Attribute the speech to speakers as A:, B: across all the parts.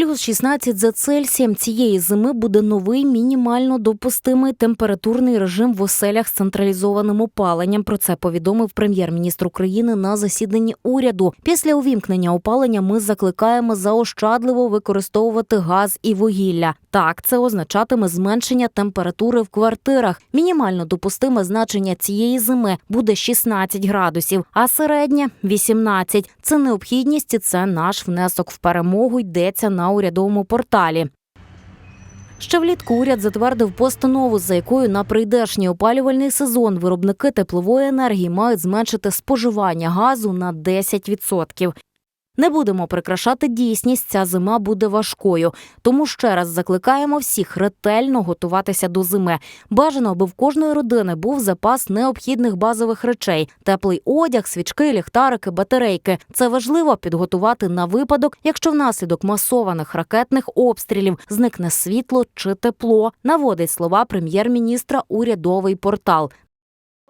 A: Плюс 16 за Цельсієм цієї зими буде новий мінімально допустимий температурний режим в оселях з централізованим опаленням. Про це повідомив прем'єр-міністр України на засіданні уряду. Після увімкнення опалення ми закликаємо заощадливо використовувати газ і вугілля. Так, це означатиме зменшення температури в квартирах. Мінімально допустиме значення цієї зими буде 16 градусів, а середнє 18. Це необхідність і це наш внесок в перемогу. Йдеться на урядовому порталі. Ще влітку уряд затвердив постанову, за якою на прийдешній опалювальний сезон виробники теплової енергії мають зменшити споживання газу на 10%. Не будемо прикрашати дійсність. Ця зима буде важкою. Тому ще раз закликаємо всіх ретельно готуватися до зими. Бажано, аби в кожної родини був запас необхідних базових речей: теплий одяг, свічки, ліхтарики, батарейки. Це важливо підготувати на випадок, якщо внаслідок масованих ракетних обстрілів зникне світло чи тепло. Наводить слова прем'єр-міністра урядовий портал.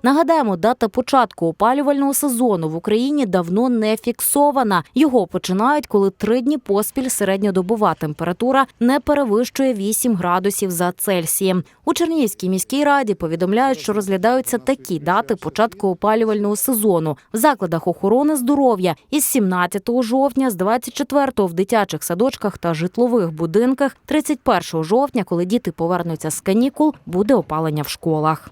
A: Нагадаємо, дата початку опалювального сезону в Україні давно не фіксована. Його починають, коли три дні поспіль середньодобова температура не перевищує 8 градусів за Цельсієм. У Чернігівській міській раді повідомляють, що розглядаються такі дати початку опалювального сезону в закладах охорони здоров'я із 17 жовтня, з 24 в дитячих садочках та житлових будинках, 31 жовтня, коли діти повернуться з канікул, буде опалення в школах.